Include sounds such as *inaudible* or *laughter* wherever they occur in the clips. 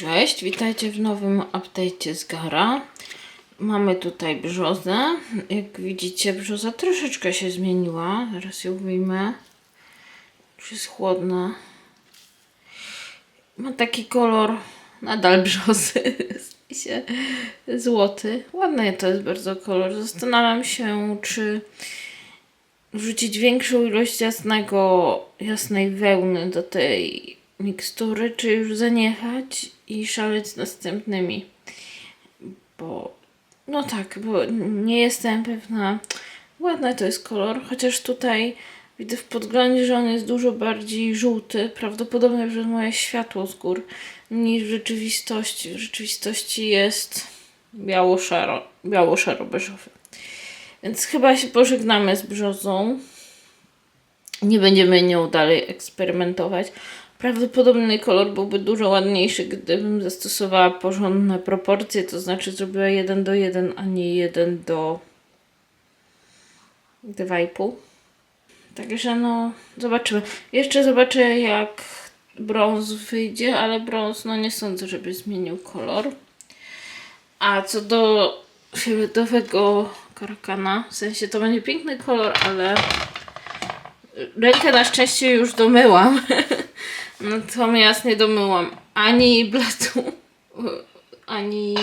Cześć, witajcie w nowym update'cie z Gara. Mamy tutaj brzozę. Jak widzicie, brzoza troszeczkę się zmieniła. Zaraz ją wyjmę. Już jest chłodna. Ma taki kolor nadal brzozy. *laughs* sensie Złoty. Ładny to jest bardzo kolor. Zastanawiam się, czy wrzucić większą ilość jasnego, jasnej wełny do tej mikstury, czy już zaniechać i szaleć z następnymi. Bo, no tak, bo nie jestem pewna. Ładny to jest kolor, chociaż tutaj widzę w podglądzie, że on jest dużo bardziej żółty, prawdopodobnie przez moje światło z gór, niż w rzeczywistości. W rzeczywistości jest biało-szaro, biało-szaro-beżowy. Więc chyba się pożegnamy z brzozą. Nie będziemy nią dalej eksperymentować. Prawdopodobny kolor byłby dużo ładniejszy, gdybym zastosowała porządne proporcje, to znaczy zrobiła 1 do 1, a nie 1 do 2,5. Także no, zobaczymy. Jeszcze zobaczę jak brąz wyjdzie, ale brąz no nie sądzę, żeby zmienił kolor. A co do fioletowego karakana, w sensie to będzie piękny kolor, ale rękę na szczęście już domyłam. *laughs* Natomiast nie domyłam ani blatu, ani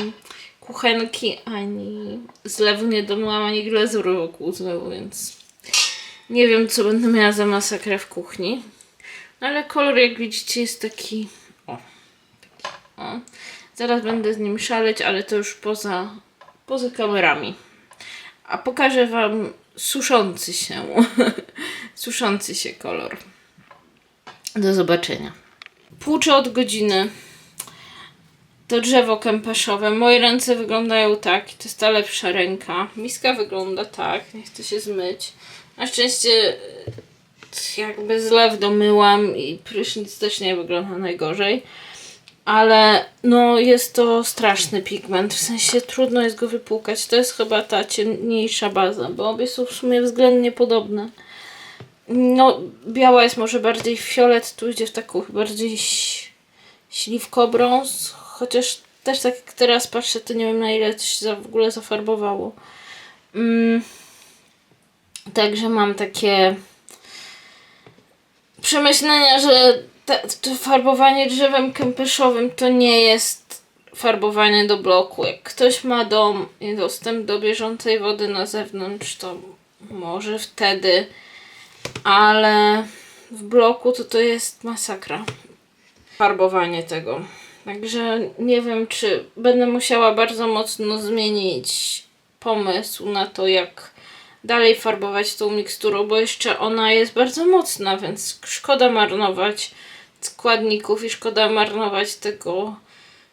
kuchenki, ani zlewu nie domyłam, ani glazury wokół zlewu, więc nie wiem, co będę miała za masakrę w kuchni. No ale kolor, jak widzicie, jest taki... O, taki, o. Zaraz będę z nim szaleć, ale to już poza, poza kamerami. A pokażę Wam suszący się, *laughs* suszący się kolor. Do zobaczenia. Płuczę od godziny. To drzewo kępeszowe. Moje ręce wyglądają tak. To jest ta lepsza ręka. Miska wygląda tak. Nie chcę się zmyć. Na szczęście e, jakby zlew domyłam i prysznic też nie wygląda najgorzej. Ale no jest to straszny pigment. W sensie trudno jest go wypłukać. To jest chyba ta ciemniejsza baza, bo obie są w sumie względnie podobne. No, biała jest może bardziej fiolet, tu idzie w taką bardziej śliwkobrąz, chociaż też tak jak teraz patrzę, to nie wiem na ile to się za, w ogóle zafarbowało. Mm, także mam takie przemyślenia, że te, to farbowanie drzewem kępeszowym to nie jest farbowanie do bloku. Jak ktoś ma dom i dostęp do bieżącej wody na zewnątrz, to może wtedy ale w bloku to to jest masakra. Farbowanie tego. Także nie wiem, czy będę musiała bardzo mocno zmienić pomysł na to, jak dalej farbować tą miksturą, bo jeszcze ona jest bardzo mocna, więc szkoda marnować składników i szkoda marnować tego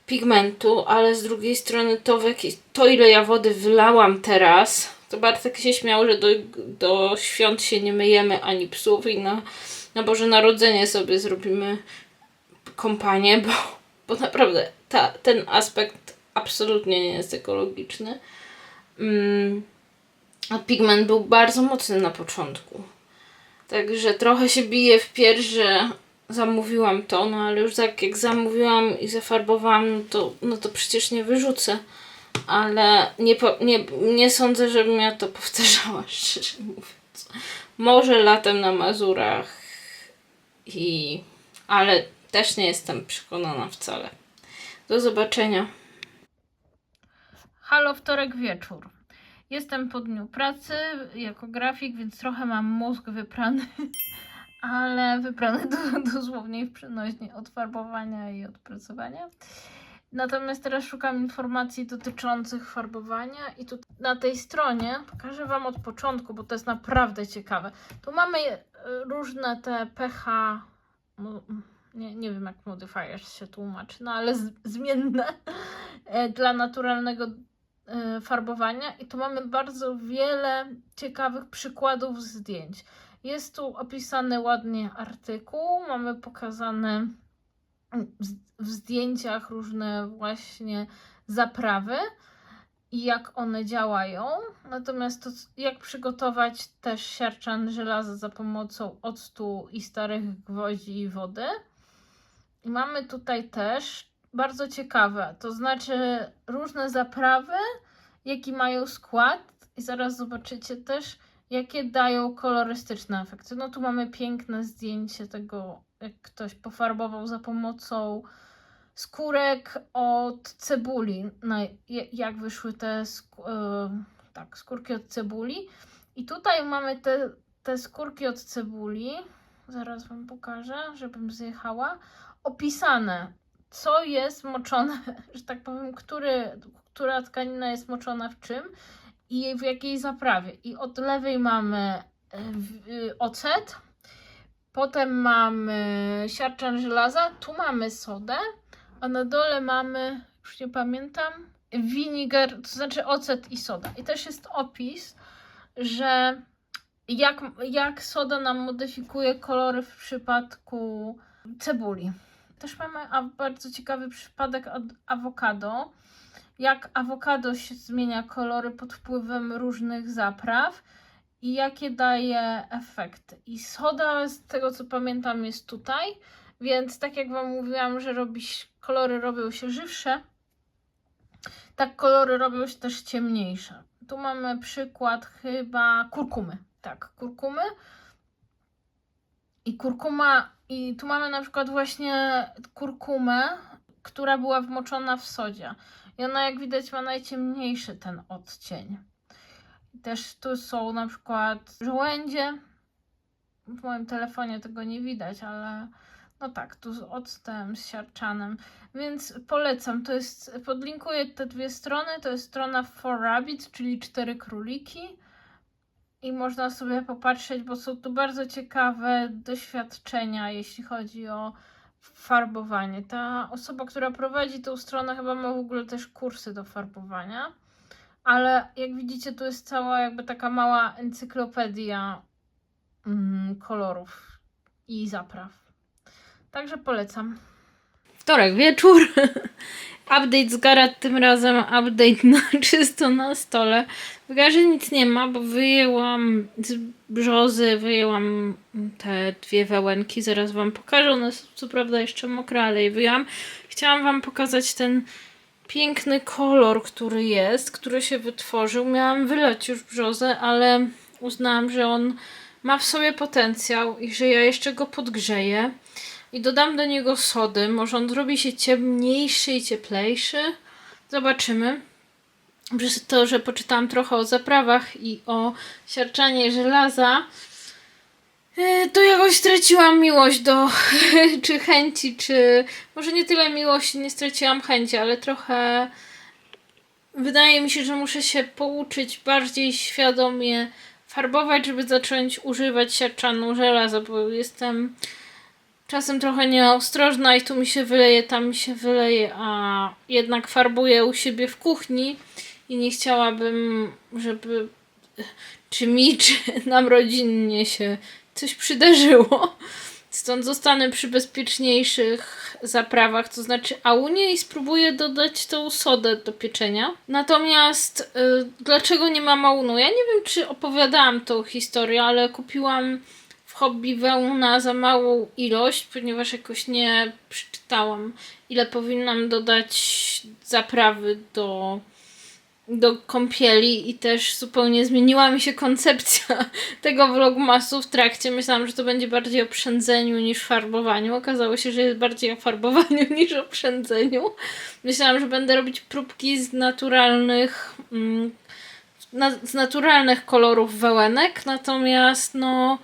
pigmentu, ale z drugiej strony to, to ile ja wody wylałam teraz, to Bartek się śmiał, że do, do świąt się nie myjemy ani psów i na, na Boże Narodzenie sobie zrobimy kompanię, bo, bo naprawdę ta, ten aspekt absolutnie nie jest ekologiczny. Mm, a pigment był bardzo mocny na początku. Także trochę się bije w pierś, że zamówiłam to, no ale już tak jak zamówiłam i zafarbowałam, no to, no to przecież nie wyrzucę ale nie, po, nie, nie sądzę, żebym ja to powtarzała, *laughs* szczerze mówiąc. Może latem na Mazurach, i, ale też nie jestem przekonana wcale. Do zobaczenia. Halo, wtorek wieczór. Jestem po dniu pracy jako grafik, więc trochę mam mózg wyprany, *laughs* ale wyprany do, dosłownie w przenośni od farbowania i od pracowania. Natomiast teraz szukam informacji dotyczących farbowania i tu na tej stronie pokażę Wam od początku, bo to jest naprawdę ciekawe. Tu mamy e, różne te pH, nie, nie wiem jak modifiers się tłumaczy, no ale zmienne e, dla naturalnego e, farbowania i tu mamy bardzo wiele ciekawych przykładów zdjęć. Jest tu opisany ładnie artykuł, mamy pokazane w- zdjęciach różne właśnie zaprawy i jak one działają. Natomiast to, jak przygotować też siarczan żelaza za pomocą octu i starych gwoździ i wody. I mamy tutaj też bardzo ciekawe. To znaczy różne zaprawy, jaki mają skład i zaraz zobaczycie też, jakie dają kolorystyczne efekty. No tu mamy piękne zdjęcie tego, jak ktoś pofarbował za pomocą skórek od cebuli. No, jak wyszły te sk- e, tak, skórki od cebuli. I tutaj mamy te, te skórki od cebuli. Zaraz Wam pokażę, żebym zjechała. Opisane, co jest moczone, *laughs* że tak powiem, który, która tkanina jest moczona w czym i w jakiej zaprawie. I od lewej mamy e, y, ocet, potem mamy siarczan żelaza, tu mamy sodę, a na dole mamy, już nie pamiętam, vinegar, to znaczy ocet i soda. I też jest opis, że jak, jak soda nam modyfikuje kolory w przypadku cebuli. Też mamy bardzo ciekawy przypadek od awokado. Jak awokado się zmienia kolory pod wpływem różnych zapraw i jakie daje efekty. I soda, z tego co pamiętam, jest tutaj, więc tak jak Wam mówiłam, że robi, się- kolory robią się żywsze, tak kolory robią się też ciemniejsze. Tu mamy przykład chyba kurkumy. Tak, kurkumy. I kurkuma, i tu mamy na przykład właśnie kurkumę, która była wmoczona w sodzie. I ona, jak widać, ma najciemniejszy ten odcień. Też tu są na przykład żołędzie. W moim telefonie tego nie widać, ale no tak, tu z octem, z siarczanem. Więc polecam. To jest, podlinkuję te dwie strony. To jest strona For Rabbit, czyli cztery króliki. I można sobie popatrzeć, bo są tu bardzo ciekawe doświadczenia, jeśli chodzi o farbowanie. Ta osoba, która prowadzi tą stronę, chyba ma w ogóle też kursy do farbowania. Ale jak widzicie, tu jest cała jakby taka mała encyklopedia mm, kolorów i zapraw. Także polecam. Wtorek wieczór. *laughs* Update z Garat, tym razem update na *laughs* czysto na stole. W garze nic nie ma, bo wyjęłam z brzozy, wyjęłam te dwie wełenki, zaraz wam pokażę. One są co prawda jeszcze mokre, ale je wyjęłam. Chciałam wam pokazać ten piękny kolor, który jest, który się wytworzył. Miałam wylać już brzozę, ale uznałam, że on ma w sobie potencjał i że ja jeszcze go podgrzeję. I dodam do niego sody. Może on zrobi się ciemniejszy i cieplejszy. Zobaczymy. Przez to, że poczytałam trochę o zaprawach i o siarczanie żelaza, to jakoś straciłam miłość do, *laughs* czy chęci, czy może nie tyle miłości, nie straciłam chęci, ale trochę wydaje mi się, że muszę się pouczyć bardziej świadomie farbować, żeby zacząć używać siarczanu żelaza, bo jestem czasem trochę nieostrożna i tu mi się wyleje, tam mi się wyleje, a jednak farbuję u siebie w kuchni i nie chciałabym, żeby czy mi, czy nam rodzinnie się coś przydarzyło. Stąd zostanę przy bezpieczniejszych zaprawach, to znaczy aunie i spróbuję dodać tą sodę do pieczenia. Natomiast y, dlaczego nie mam aunu? Ja nie wiem, czy opowiadałam tą historię, ale kupiłam w hobby wełna za małą ilość, ponieważ jakoś nie przeczytałam, ile powinnam dodać zaprawy do, do kąpieli i też zupełnie zmieniła mi się koncepcja *laughs* tego vlogmasu w trakcie. Myślałam, że to będzie bardziej o przędzeniu niż farbowaniu. Okazało się, że jest bardziej o farbowaniu *laughs* niż o przędzeniu. Myślałam, że będę robić próbki z naturalnych mm, na, z naturalnych kolorów wełenek, natomiast no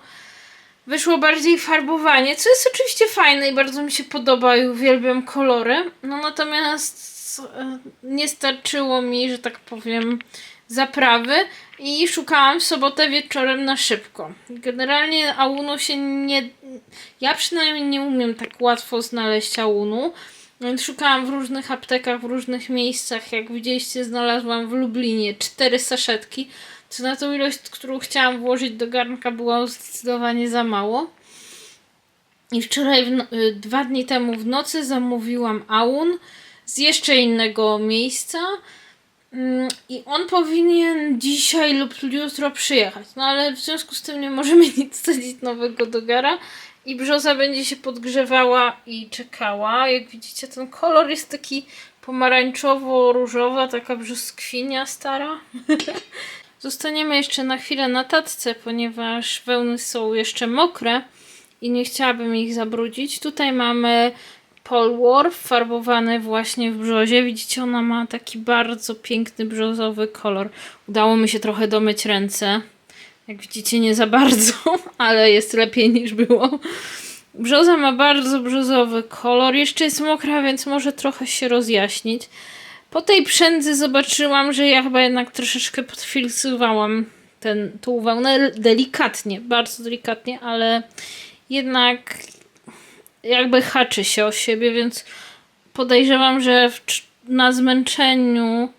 wyszło bardziej farbowanie, co jest oczywiście fajne i bardzo mi się podoba i uwielbiam kolory. No natomiast e, nie starczyło mi, że tak powiem, zaprawy i szukałam w sobotę wieczorem na szybko. Generalnie aunu się nie... Ja przynajmniej nie umiem tak łatwo znaleźć aunu. Szukałam w różnych aptekach, w różnych miejscach. Jak widzieliście, znalazłam w Lublinie cztery saszetki, co na tą ilość, którą chciałam włożyć do garnka, było zdecydowanie za mało. I wczoraj, no- y, dwa dni temu w nocy zamówiłam aun z jeszcze innego miejsca. Mm, I on powinien dzisiaj lub jutro przyjechać. No ale w związku z tym nie możemy *laughs* nic wsadzić nowego do gara. i brzoza będzie się podgrzewała i czekała. Jak widzicie, ten kolor jest taki pomarańczowo-różowa, taka brzoskwinia stara. *laughs* Zostaniemy jeszcze na chwilę na tatce, ponieważ wełny są jeszcze mokre i nie chciałabym ich zabrudzić. Tutaj mamy Polwarf farbowany właśnie w brzozie. Widzicie, ona ma taki bardzo piękny brzozowy kolor. Udało mi się trochę domyć ręce. Jak widzicie, nie za bardzo, *laughs* ale jest lepiej niż było. Brzoza ma bardzo brzozowy kolor. Jeszcze jest mokra, więc może trochę się rozjaśnić. Po tej przędzy zobaczyłam, że ja chyba jednak troszeczkę podfilcowałam ten, tą wełnę delikatnie, bardzo delikatnie, ale jednak jakby haczy się o siebie, więc podejrzewam, że w, na zmęczeniu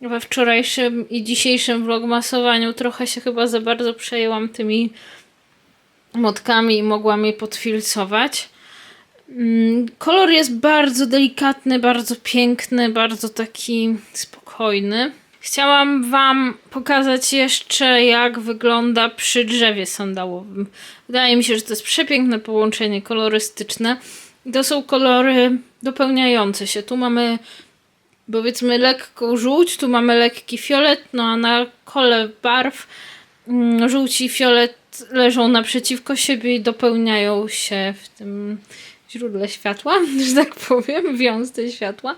we wczorajszym i dzisiejszym vlogmasowaniu trochę się chyba za bardzo przejęłam tymi motkami i mogłam je podfilcować. Mm, Kolor jest bardzo delikatny, bardzo piękny, bardzo taki spokojny. Chciałam Wam pokazać jeszcze, jak wygląda przy drzewie sandałowym. Wydaje mi się, że to jest przepiękne połączenie kolorystyczne. To są kolory dopełniające się. Tu mamy powiedzmy lekką żółć, tu mamy lekki fiolet, no a na kole barw mm, żółć i fiolet leżą naprzeciwko siebie i dopełniają się w tym źródle światła, *laughs* że tak powiem, wiązce światła.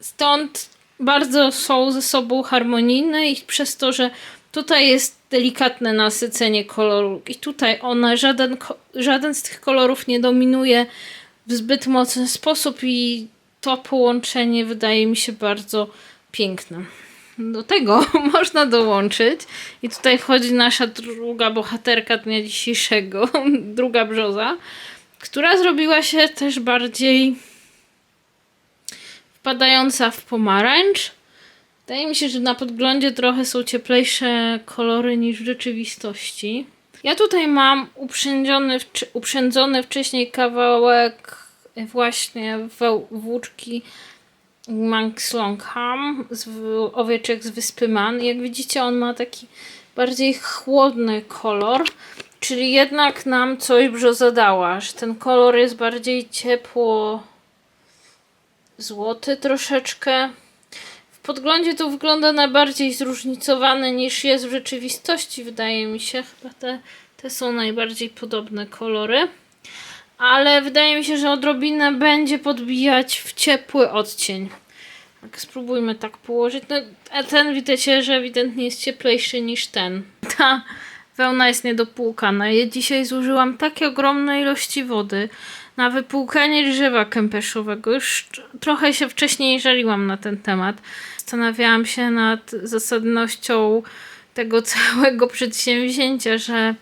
Stąd bardzo są ze sobą harmonijne i przez to, że tutaj jest delikatne nasycenie koloru i tutaj one, żaden, żaden z tych kolorów nie dominuje w zbyt mocny sposób i to połączenie wydaje mi się bardzo piękne. Do tego *laughs* można dołączyć i tutaj wchodzi nasza druga bohaterka dnia dzisiejszego, *laughs* druga brzoza, która zrobiła się też bardziej wpadająca w pomarańcz. Wydaje mi się, że na podglądzie trochę są cieplejsze kolory niż w rzeczywistości. Ja tutaj mam uprzędzony, wcz- uprzędzony wcześniej kawałek właśnie włóczki Manx Longham z owieczek z wyspy Man. Jak widzicie, on ma taki bardziej chłodny kolor, czyli jednak nam coś brzoza dała, że ten kolor jest bardziej ciepło złoty troszeczkę. W podglądzie to wygląda na bardziej zróżnicowany niż jest w rzeczywistości, wydaje mi się. Chyba te, te są najbardziej podobne kolory. Ale wydaje mi się, że odrobinę będzie podbijać w ciepły odcień. Tak, spróbujmy tak położyć. No, a ten widzicie, że ewidentnie jest cieplejszy niż ten. Ta wełna jest niedopłukana. Ja dzisiaj zużyłam takie ogromne ilości wody na wypłukanie drzewa kępeszowego. Już trochę się wcześniej żaliłam na ten temat. Zastanawiałam się nad zasadnością tego *laughs* całego przedsięwzięcia, że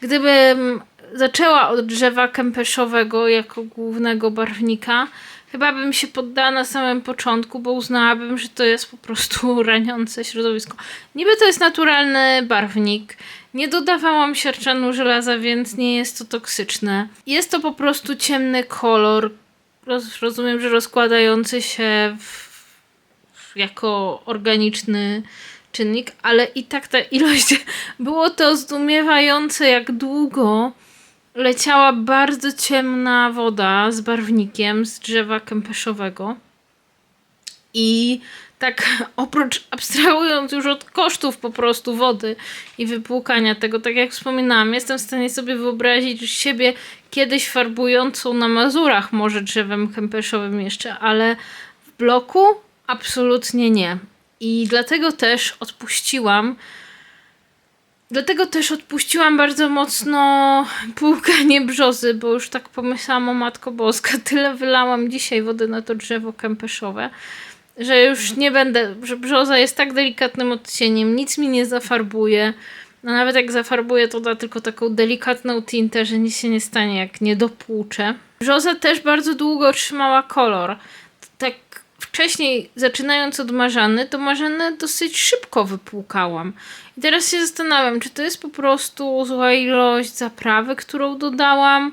gdybym zaczęła od drzewa kępeszowego jako głównego barwnika, chyba bym się poddała na samym początku, bo uznałabym, że to jest po prostu *laughs* raniące środowisko. Niby to jest naturalny barwnik. Nie dodawałam siarczanu żelaza, więc nie jest to toksyczne. Jest to po prostu ciemny kolor. Roz, rozumiem, że rozkładający się w, jako organiczny czynnik, ale i tak ta ilość *laughs* było to zdumiewające, jak długo leciała bardzo ciemna woda z barwnikiem z drzewa kępeszowego. I tak *laughs* oprócz abstrahując już od kosztów po prostu wody i wypłukania tego, tak jak wspominałam, jestem w stanie sobie wyobrazić siebie kiedyś farbującą na Mazurach może drzewem kępeszowym jeszcze, ale w bloku absolutnie nie. I dlatego też odpuściłam Dlatego też odpuściłam bardzo mocno płukanie brzozy, bo już tak pomyślałam o Matko Boska. Tyle wylałam dzisiaj wody na to drzewo kępeszowe, że już nie będę, że brzoza jest tak delikatnym odcieniem, nic mi nie zafarbuje. No nawet jak zafarbuję, to da tylko taką delikatną tintę, że nic się nie stanie, jak nie dopłuczę. Brzoza też bardzo długo trzymała kolor. Tak wcześniej, zaczynając od marzany, to marzanę dosyć szybko wypłukałam. I teraz się zastanawiam, czy to jest po prostu zła ilość zaprawy, którą dodałam,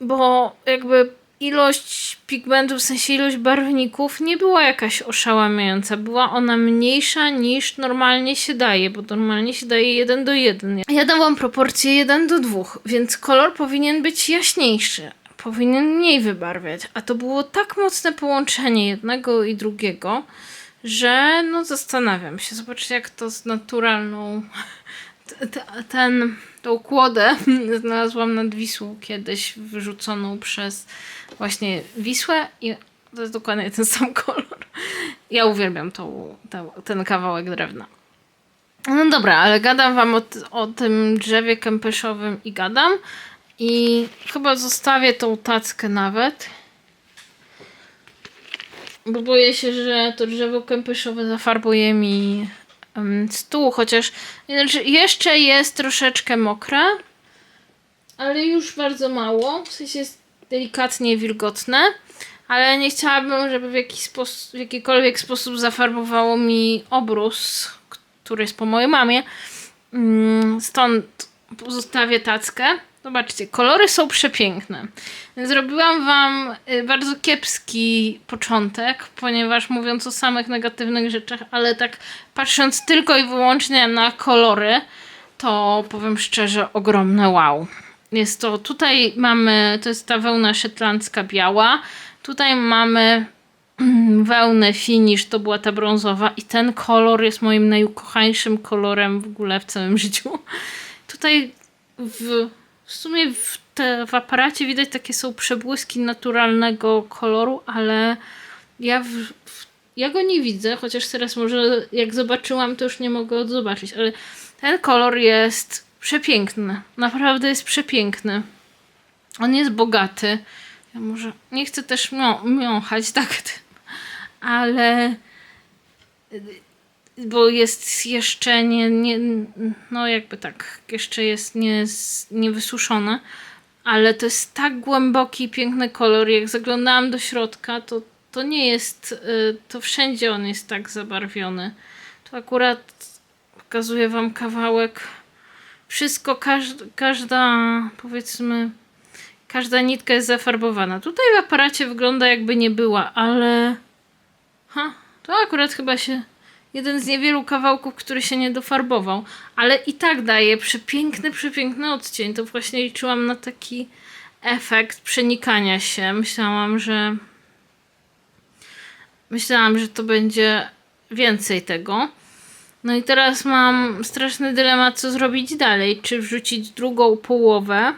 bo jakby ilość pigmentów, w sensie ilość barwników nie była jakaś oszałamiająca. Była ona mniejsza niż normalnie się daje, bo normalnie się daje 1 do 1. Ja dałam proporcję 1 do 2, więc kolor powinien być jaśniejszy. Powinien mniej wybarwiać. A to było tak mocne połączenie jednego i drugiego, że no zastanawiam się. Zobaczcie, jak to z naturalną ten, tą kłodę *laughs* znalazłam nad Wisłą kiedyś, wyrzuconą przez właśnie Wisłę i to jest dokładnie ten *laughs* sam kolor. Ja uwielbiam tą, tą, ten kawałek drewna. No dobra, ale gadam wam o, o tym drzewie kempeszowym i gadam i chyba zostawię tą tackę nawet. Bo boję się, że to drzewo kempyszowe zafarbuje mi em, stół, chociaż znaczy jeszcze jest troszeczkę mokre, ale już bardzo mało, w sensie jest delikatnie wilgotne, ale nie chciałabym, żeby w, jakiś sposób, w jakikolwiek sposób zafarbowało mi obrus, który jest po mojej mamie. Mm, Stąd zostawię tackę. Zobaczcie, kolory są przepiękne. Zrobiłam Wam y, bardzo kiepski początek, ponieważ mówiąc o samych negatywnych rzeczach, ale tak patrząc tylko i wyłącznie na kolory, to powiem szczerze, ogromne wow. Jest to, tutaj mamy, to jest ta wełna szetlandzka biała, tutaj mamy mm, wełnę finish, to była ta brązowa i ten kolor jest moim najukochańszym kolorem w ogóle w całym życiu. Tutaj w, w sumie w, te, w aparacie widać takie są przebłyski naturalnego koloru, ale ja, w, w, ja go nie widzę, chociaż teraz może jak zobaczyłam, to już nie mogę zobaczyć, ale ten kolor jest przepiękny. Naprawdę jest przepiękny. On jest bogaty. Ja może nie chcę też mią- miąchać *laughs* tak, ale bo jest jeszcze nie, nie no jakby tak, jeszcze jest nie, ale to jest tak głęboki i piękny kolor, jak zaglądałam do środka, to, to nie jest, y, to wszędzie on jest tak zabarwiony. Tu akurat pokazuję wam kawałek, wszystko, każda, każda powiedzmy, każda nitka jest zafarbowana. Tutaj w aparacie wygląda jakby nie była, ale ha, to akurat chyba się jeden z niewielu kawałków, który się nie dofarbował, ale i tak daje przepiękny, przepiękny odcień. To właśnie liczyłam na taki efekt przenikania się. Myślałam, że myślałam, że to będzie więcej tego. No i teraz mam straszny dylemat, co zrobić dalej. Czy wrzucić drugą połowę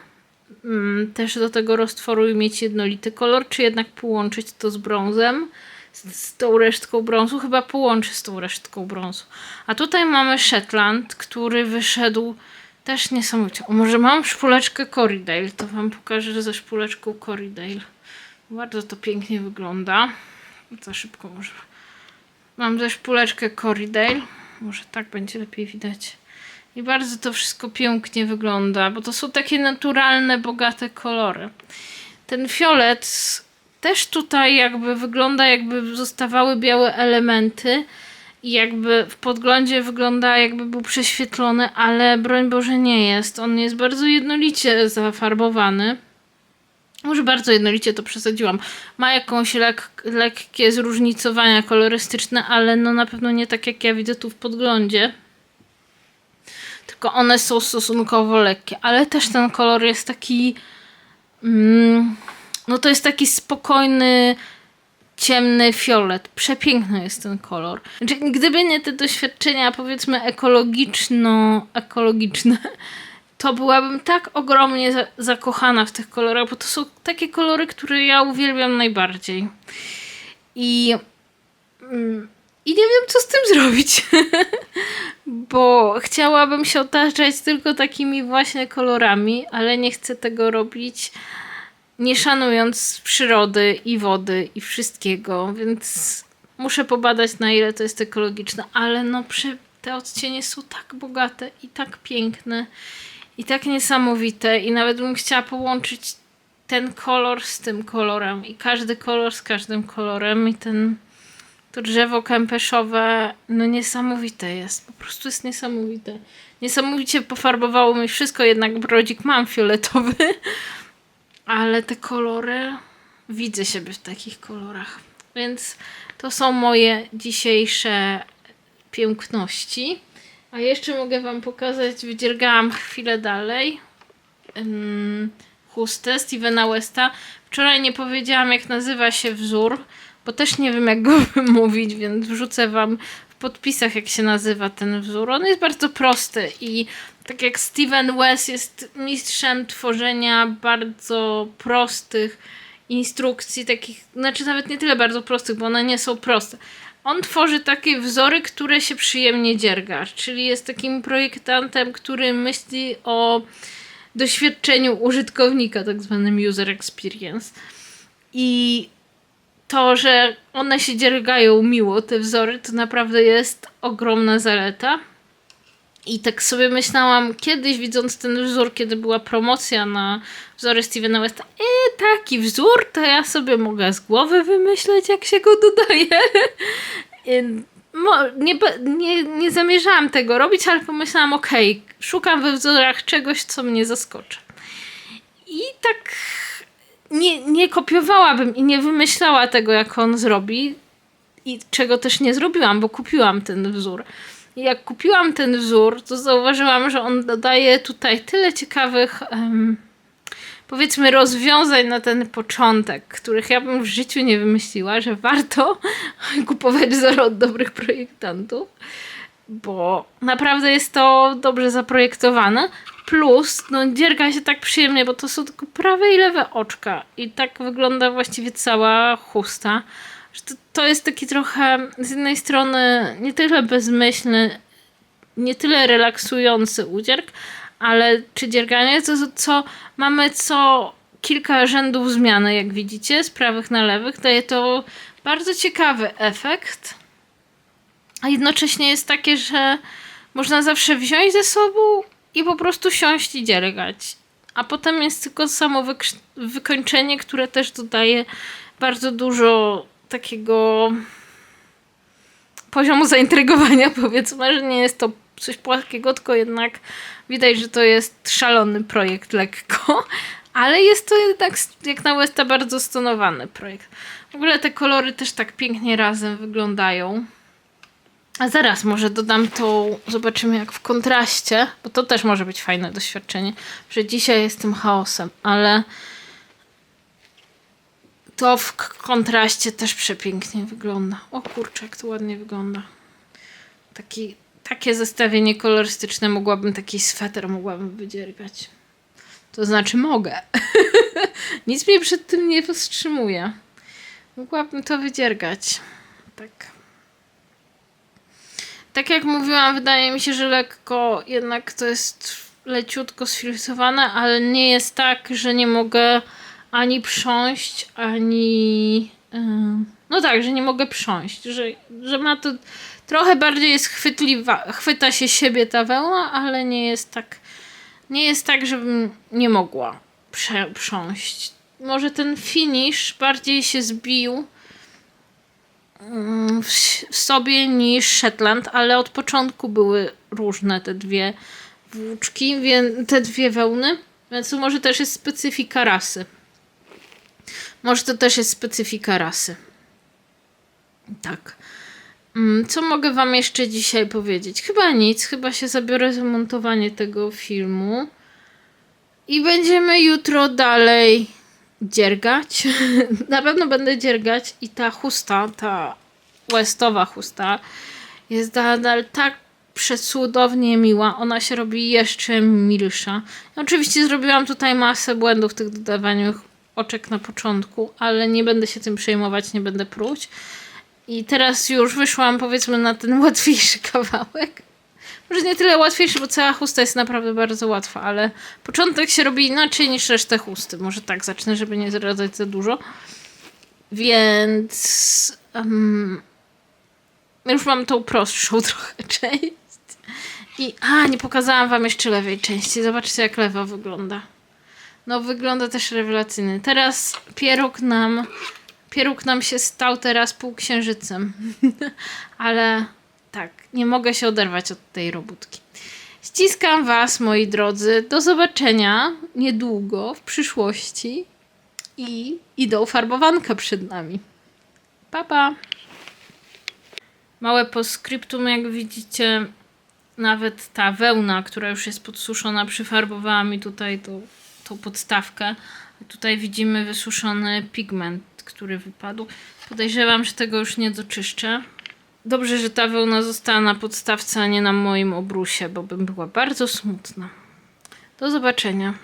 mm, też do tego roztworu i mieć jednolity kolor, czy jednak połączyć to z brązem z, z tą resztką brązu, chyba połączę z tą resztką brązu. A tutaj mamy Shetland, który wyszedł też niesamowicie. O, może mam szpuleczkę Corridale, to wam pokażę ze szpuleczką Corridale. Bardzo to pięknie wygląda. Za szybko może. Mam też szpuleczkę Corridale. Może tak będzie lepiej widać. I bardzo to wszystko pięknie wygląda, bo to są takie naturalne, bogate kolory. Ten fiolet też tutaj jakby wygląda jakby zostawały białe elementy i jakby w podglądzie wygląda jakby był prześwietlony, ale broń Boże nie jest. On jest bardzo jednolicie zafarbowany. Może bardzo jednolicie to przesadziłam. Ma jakąś lek lekkie zróżnicowania kolorystyczne, ale no na pewno nie tak jak ja widzę tu w podglądzie. Tylko one są stosunkowo lekkie, ale też ten kolor jest taki. Mm, no to jest taki spokojny, ciemny fiolet. Przepiękny jest ten kolor. Znaczy, gdyby nie te doświadczenia, powiedzmy, ekologiczno-ekologiczne, to byłabym tak ogromnie za zakochana w tych kolorach, bo to są takie kolory, które ja uwielbiam najbardziej. I, mm, i nie wiem, co z tym zrobić. *laughs* bo chciałabym się otaczać tylko takimi właśnie kolorami, ale nie chcę tego robić nie szanując przyrody i wody i wszystkiego, więc muszę pobadać na ile to jest ekologiczne, ale no te odcienie są tak bogate i tak piękne i tak niesamowite i nawet bym chciała połączyć ten kolor z tym kolorem i każdy kolor z każdym kolorem i ten to drzewo kempeszowe no niesamowite jest, po prostu jest niesamowite. Niesamowicie pofarbowało mi wszystko, jednak brodzik mam fioletowy, *laughs* ale te kolory widzę siebie w takich kolorach. Więc to są moje dzisiejsze piękności. A jeszcze mogę Wam pokazać, wydziergałam chwilę dalej chustę Stevena Westa. Wczoraj nie powiedziałam, jak nazywa się wzór, bo też nie wiem, jak go *laughs* wymówić, więc wrzucę Wam w podpisach, jak się nazywa ten wzór. On jest bardzo prosty i tak jak Steven West jest mistrzem tworzenia bardzo prostych instrukcji, takich, znaczy nawet nie tyle bardzo prostych, bo one nie są proste. On tworzy takie wzory, które się przyjemnie dzierga, czyli jest takim projektantem, który myśli o doświadczeniu użytkownika, tak zwanym user experience. I to, że one się dziergają miło, te wzory, to naprawdę jest ogromna zaleta. I tak sobie myślałam, kiedyś widząc ten wzór, kiedy była promocja na wzory Stevena Westa, e, taki wzór, to ja sobie mogę z głowy wymyśleć, jak się go dodaje. *laughs* Nie, nie, nie zamierzałam tego robić, ale pomyślałam, okej, szukam we wzorach czegoś, co mnie zaskoczy. I tak nie, nie kopiowałabym i nie wymyślała tego, jak on zrobi. I czego też nie zrobiłam, bo kupiłam ten wzór. Jak kupiłam ten wzór, to zauważyłam, że on dodaje tutaj tyle ciekawych, em, powiedzmy, rozwiązań na ten początek, których ja bym w życiu nie wymyśliła, że warto *laughs* kupować wzory od dobrych projektantów, bo naprawdę jest to dobrze zaprojektowane. Plus, no dzierga się tak przyjemnie, bo to są tylko prawe i lewe oczka. I tak wygląda właściwie cała chusta. Że to, to jest taki trochę z jednej strony nie tyle bezmyślny, nie tyle relaksujący udzierg, ale czy dzierganie, to co mamy co kilka rzędów zmiany, jak widzicie, z prawych na lewych. Daje to bardzo ciekawy efekt. A jednocześnie jest takie, że można zawsze wziąć ze sobą i po prostu siąść i dziergać. A potem jest tylko samo wyk- wykończenie, które też dodaje bardzo dużo takiego poziomu zaintrygowania, *laughs* powiedzmy, że nie jest to coś płaskiego, tylko jednak widać, że to jest szalony projekt lekko, *laughs* ale jest to jednak jak na Westa bardzo stonowany projekt. W ogóle te kolory też tak pięknie razem wyglądają. A zaraz może dodam tą, zobaczymy jak w kontraście, bo to też może być fajne doświadczenie, że dzisiaj jestem chaosem, ale to w kontraście też przepięknie wygląda. O kurczę, jak to ładnie wygląda. Taki, takie zestawienie kolorystyczne mogłabym, taki sweter mogłabym wydziergać. To znaczy mogę. *laughs* Nic mnie przed tym nie powstrzymuje. Mogłabym to wydziergać. Tak. Tak jak mówiłam, wydaje mi się, że lekko jednak to jest leciutko sfiltrowane, ale nie jest tak, że nie mogę ani prząść, ani. ym, No tak, że nie mogę prząść, że, że ma to trochę bardziej jest chwytliwa, chwyta się siebie ta wełna, ale nie jest tak, nie jest tak, żebym nie mogła prze, prząść. Może ten finish bardziej się zbił mm, w, w sobie niż Shetland, ale od początku były różne te dwie włóczki, te dwie wełny, więc może też jest specyfika rasy. Może to też jest specyfika rasy. Tak. Mm, Co mogę Wam jeszcze dzisiaj powiedzieć? Chyba nic. Chyba się zabiorę za montowanie tego filmu. I będziemy jutro dalej dziergać. *laughs* Na pewno będę dziergać i ta chusta, ta westowa chusta jest nadal tak przecudownie miła. Ona się robi jeszcze milsza. Oczywiście zrobiłam tutaj masę błędów w tych dodawaniu oczek na początku, ale nie będę się tym przejmować, nie będę pruć. I teraz już wyszłam powiedzmy na ten *laughs* łatwiejszy kawałek. Może nie tyle łatwiejszy, bo cała chusta jest naprawdę bardzo łatwa, ale początek się robi inaczej niż resztę chusty. Może tak zacznę, żeby nie zdradzać za dużo. Więc em, już mam tą prostszą *laughs* trochę część. I a, nie pokazałam wam jeszcze lewej części. Zobaczcie jak lewa wygląda. No wygląda też rewelacyjnie. Teraz pieróg nam pieróg nam się stał teraz półksiężycem. *laughs* Ale tak, nie mogę się oderwać od tej robótki. Ściskam Was, moi drodzy. Do zobaczenia niedługo, w przyszłości. i idą farbowanka przed nami. Pa, pa! Małe postscriptum, jak widzicie, nawet ta wełna, która już jest podsuszona, przyfarbowała mi tutaj tą, tą podstawkę. Tutaj widzimy wysuszony pigment, który wypadł. Podejrzewam, że tego już nie doczyszczę. Dobrze, że ta wełna została na podstawce, a nie na moim obrusie, bo bym była bardzo smutna. Do zobaczenia.